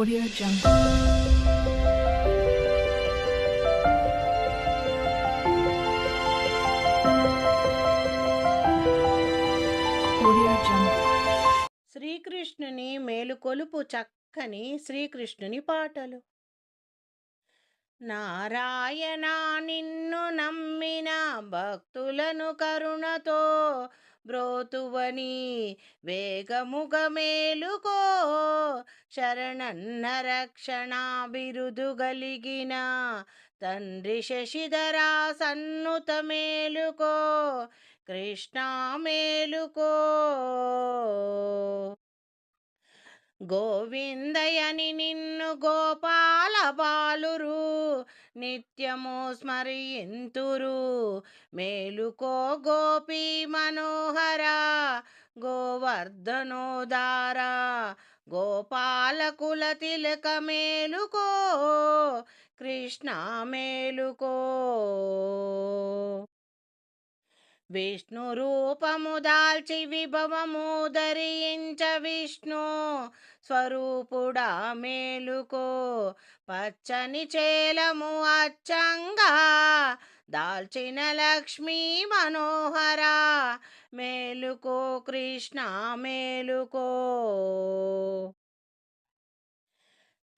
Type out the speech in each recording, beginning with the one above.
Audio Jungle. Audio Jungle. శ్రీకృష్ణుని మేలుకొలుపు చక్కని శ్రీకృష్ణుని పాటలు నారాయణ నిన్ను నమ్మిన భక్తులను కరుణతో బ్రోతువని వేగముగ మేలుకో శరణన్న రక్షణాభిరుదు గలిగిన తండ్రి శశిధరా సన్నుత మేలుకో కృష్ణ మేలుకో. గోవిందయని నిన్ను గోపాల బాలురు నిత్యము స్మరింతురు. మేలుకో గోపీ మనోహర గోవర్ధనోదార గోపాలకుల తిలక మేలుకో కృష్ణ మేలుకో. విష్ణు రూపము దాల్చి విభవము ధరించ విష్ణు స్వరూపుడా మేలుకో. పచ్చని చేలము అచ్చంగా దాల్చిన లక్ష్మీ మనోహర మేలుకో. కృష్ణ మేలుకో.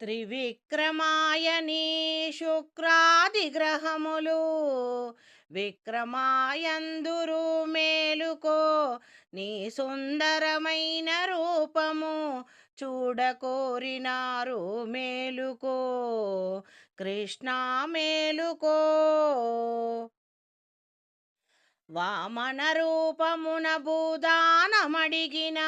త్రివిక్రమాయని శుక్రాది గ్రహములు విక్రమాయందురు మేలుకో నీ సుందరమైన రూపము చూడకోరినారు మేలుకో. కృష్ణ మేలుకో. వామన రూపమున భూదానమడిగిన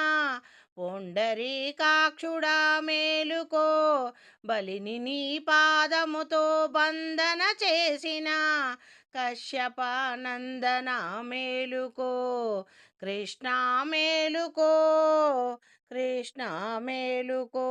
పొండరీకాక్షుడా మేలుకో బలిని నీ పాదముతో బంధన చేసిన కశ్యపానందన మేలుకో కృష్ణ మేలుకో కృష్ణ మేలుకో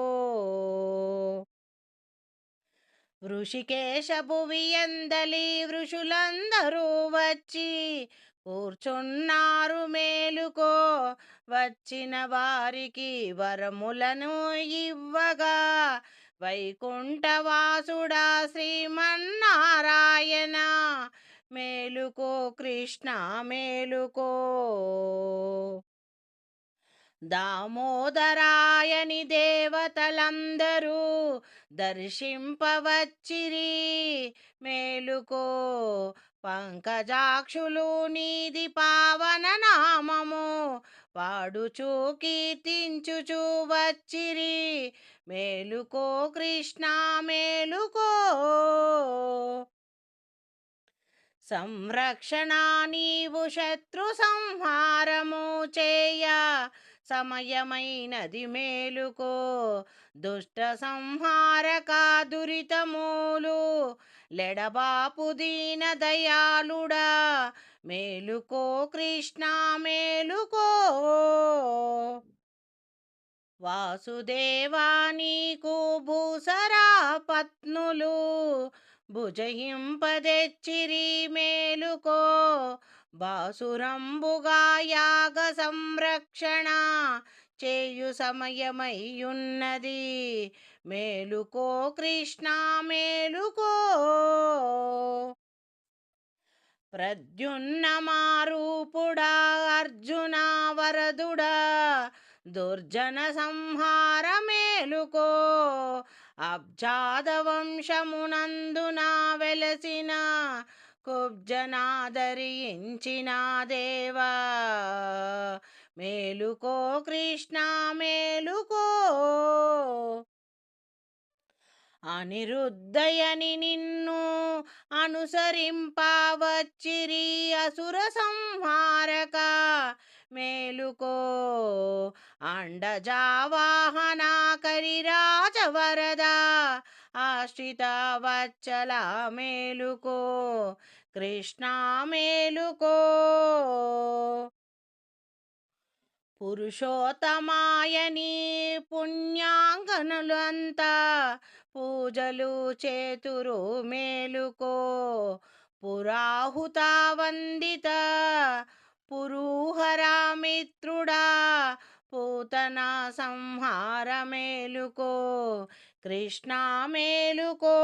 వృషికేశ భువి ఎందలి వృషులందరూ వచ్చి కూర్చున్నారు మేలుకో వచ్చిన వారికి వరములను ఇవ్వగా. వైకుంఠవాసుడా శ్రీమన్నారాయణ మేలుకో కృష్ణ మేలుకో. దామోదరాయని దేవతలందరూ దర్శింపవచ్చిరి. మేలుకో పంకజాక్షులు నీది పావన నామము పాడుచూ కీర్తించుచూ వచ్చిరి. మేలుకో కృష్ణ మేలుకో. సంరక్షణ నీవు శత్రు సంహారము చేయ. సమయమైనది మేలుకో. దుష్ట సంహారక దురితమూలు లెడబాపు దీన దయాళుడా. మేలుకో కృష్ణ మేలుకో. వాసుదేవా నీకు భూసరా పత్నులు భుజహింపదెచ్చిరి మేలుకో బాసురంబుగా యాగ సంరక్షణ చేయు సమయమయ్యున్నది. మేలుకో కృష్ణ మేలుకో. ప్రద్యున్నమారూపుడా అర్జున వరదుడా దుర్జన సంహార మేలుకో అబ్జాదవంశమునందున వెలసిన కుబ్జనాదరించిన దేవా. మేలుకో కృష్ణ మేలుకో. అనిరుద్ధయని నిన్ను అనుసరింపవచ్చిరి అసుర సంహారక. మేలుకో. అండజావాహన కరిరాజవరద ఆశ్రిత వచ్చల మేలుకో. కృష్ణ మేలుకో. పురుషోత్తమాయని పుణ్యాంగనులంతా. పూజలు చేతురు మేలుకో. పురాహుత వందిత పురూహరామిత్రుడా పూతన సంహార మేలుకో కృష్ణ మేలుకో.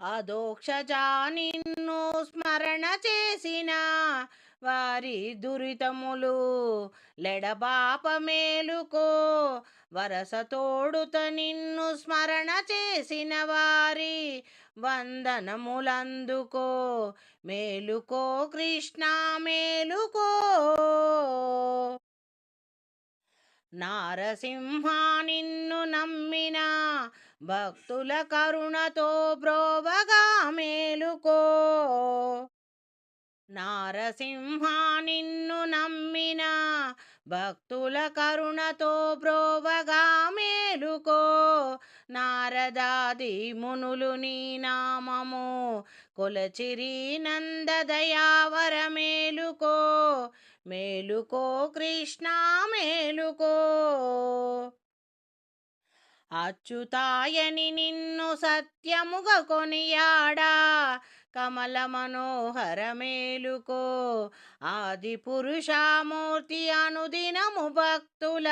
అదోక్షజా నిన్ను స్మరణ చేసిన వారి దురితములు లెడబాప మేలుకో వరస తోడుత నిన్ను స్మరణ చేసిన వారి వందనములందుకో మేలుకో కృష్ణ మేలుకో. నారసింహ నిన్ను నమ్మిన భక్తుల కరుణతో బ్రోవగా మేలుకో. నారసింహ నిన్ను నమ్మిన భక్తుల కరుణతో బ్రోవగా మేలుకో నారదాది మునులు నీ నామము కొలచిరి నందదయావర మేలుకో మేలుకో కృష్ణ మేలుకో. అచ్యుతాయని నిన్ను సత్యముగ కొనియాడా? కమల మనోహర మేలుకో ఆది పురుషామూర్తి అనుదినము భక్తుల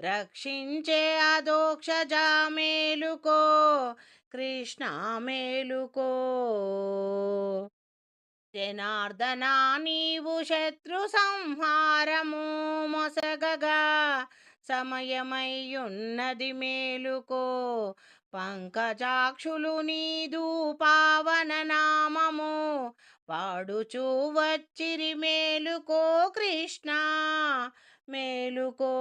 రక్షించే అదోక్షజా మేలుకో కృష్ణ మేలుకో. జనార్దనా నీవు శత్రు సంహారము మొసగగా సమయమయ్యున్నది మేలుకో. పంకజాక్షులు నీదు పావన నామము. పాడుచూ వచ్చిరి మేలుకో కృష్ణ. మేలుకో.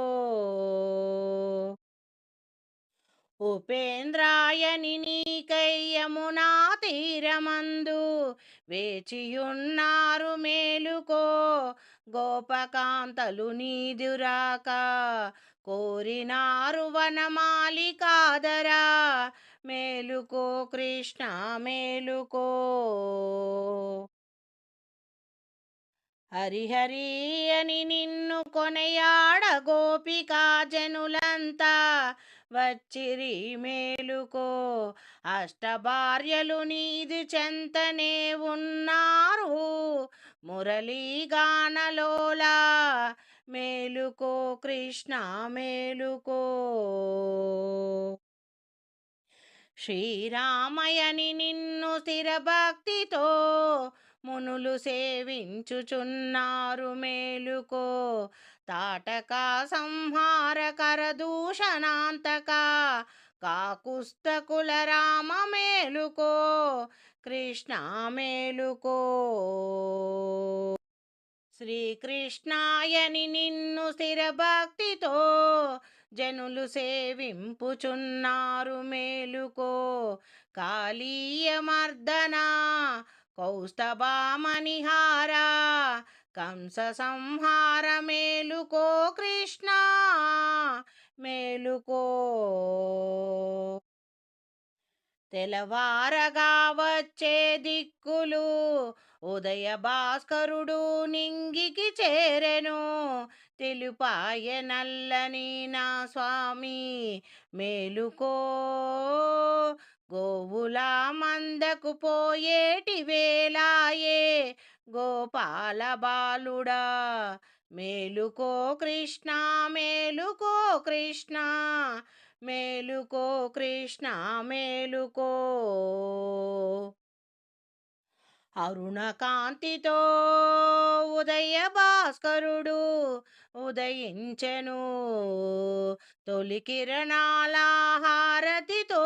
ఉపేంద్రాయని నీకయ్యమునా తీరమందు వేచియున్నారు మేలుకో. గోపకాంతలు నీదురాక కోరినారు వనమాలికాదరా మేలుకో కృష్ణ మేలుకో. హరిహరి అని నిన్ను కొనయాడ గోపికా జనులంతా వచ్చిరి మేలుకో. అష్టభార్యలు నీది చెంతనే ఉన్నారు మురళీగానలోలా మేలుకో కృష్ణ మేలుకో. శ్రీరామయని నిన్ను స్థిరభక్తితో మునులు సేవించుచున్నారు మేలుకో. తాటక సంహారకర దూషణాంతక కాకుస్తకుల రామ మేలుకో. కృష్ణ మేలుకో. శ్రీకృష్ణాయని నిన్ను స్థిరభక్తితో జనులు సేవింపుచున్నారు మేలుకో. కాళీయమర్దన కౌస్తభామణిహార కంస సంహార మేలుకో కృష్ణ మేలుకో. తెలవారగా వచ్చే దిక్కులు ఉదయ భాస్కరుడు నింగికి చేరెను తెలుపాయ నల్లని నా స్వామి. మేలుకో గోవుల మందకు పోయేటి వేలాయే గోపాల బాలుడా. మేలుకో కృష్ణ మేలుకో కృష్ణ మేలుకో కృష్ణ మేలుకో. అరుణకాంతితో ఉదయ భాస్కరుడు ఉదయించెను. తొలి కిరణాల హారతితో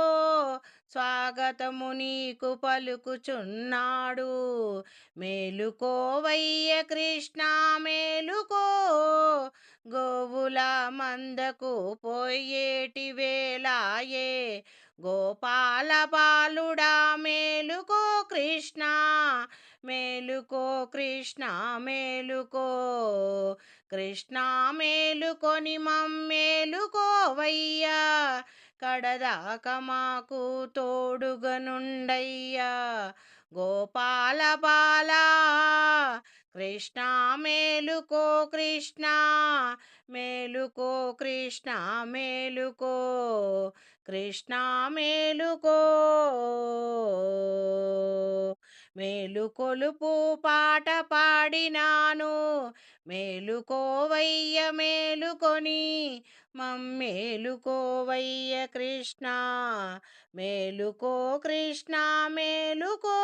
స్వాగతము నీకు పలుకుచున్నాడు. మేలుకోవయ్య కృష్ణ మేలుకో. గోవుల మందకు పోయేటి వేలాయే గోపాల బాలుడా మేలుకో కృష్ణ మేలుకో కృష్ణ మేలుకో కృష్ణ మేలుకొని మమ్మేలుకోవయ్యా కడదాక మాకు తోడుగనుండయ్యా. గోపాల బాలా కృష్ణ మేలుకో కృష్ణ మేలుకో కృష్ణ మేలుకో కృష్ణ మేలుకో మేలుకొలుపు పాట పాడినాను మేలుకోవయ్య మేలుకొని మమ్మేలుకోవయ్య కృష్ణ మేలుకో కృష్ణ మేలుకో.